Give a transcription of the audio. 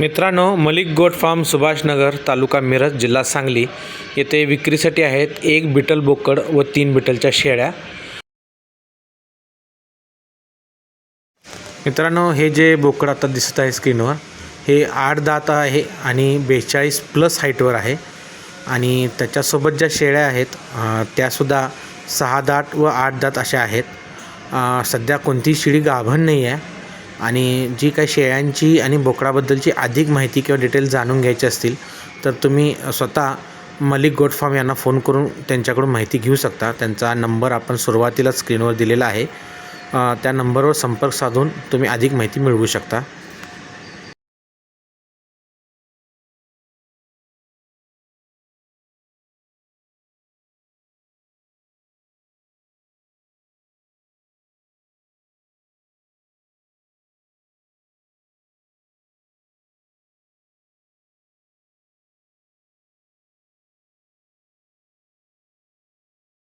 मित्रांनो Malik goat farm Subhashnagar तालुका मिरज जिल्हा सांगली. येथे विक्रीसाठी आहेत एक बिटल बोकड व तीन बिटलच्या शेळ्या. मित्रांनो हे जे बोकड आता दिसत आहे स्क्रीनवर हे आठ दात आहे आणि बेचाळीस प्लस हाईटवर आहे. आणि त्याच्यासोबत ज्या शेळ्या आहेत त्यासुद्धा सहा दात व आठ दात अशा आहेत. सध्या कोणतीही शेळी गाभण नाही आहे. आणि जी काही शेळ्यांची आणि बोकडाबद्दलची अधिक माहिती किंवा डिटेल जाणून घ्यायची असतील तर तुम्ही स्वतः मलिक गोट फार्म यांना फोन करून त्यांच्याकडून माहिती घेऊ शकता. त्यांचा नंबर आपण सुरुवातीला स्क्रीनवर दिलेला आहे. त्या नंबरवर संपर्क साधून तुम्ही अधिक माहिती मिळवू शकता.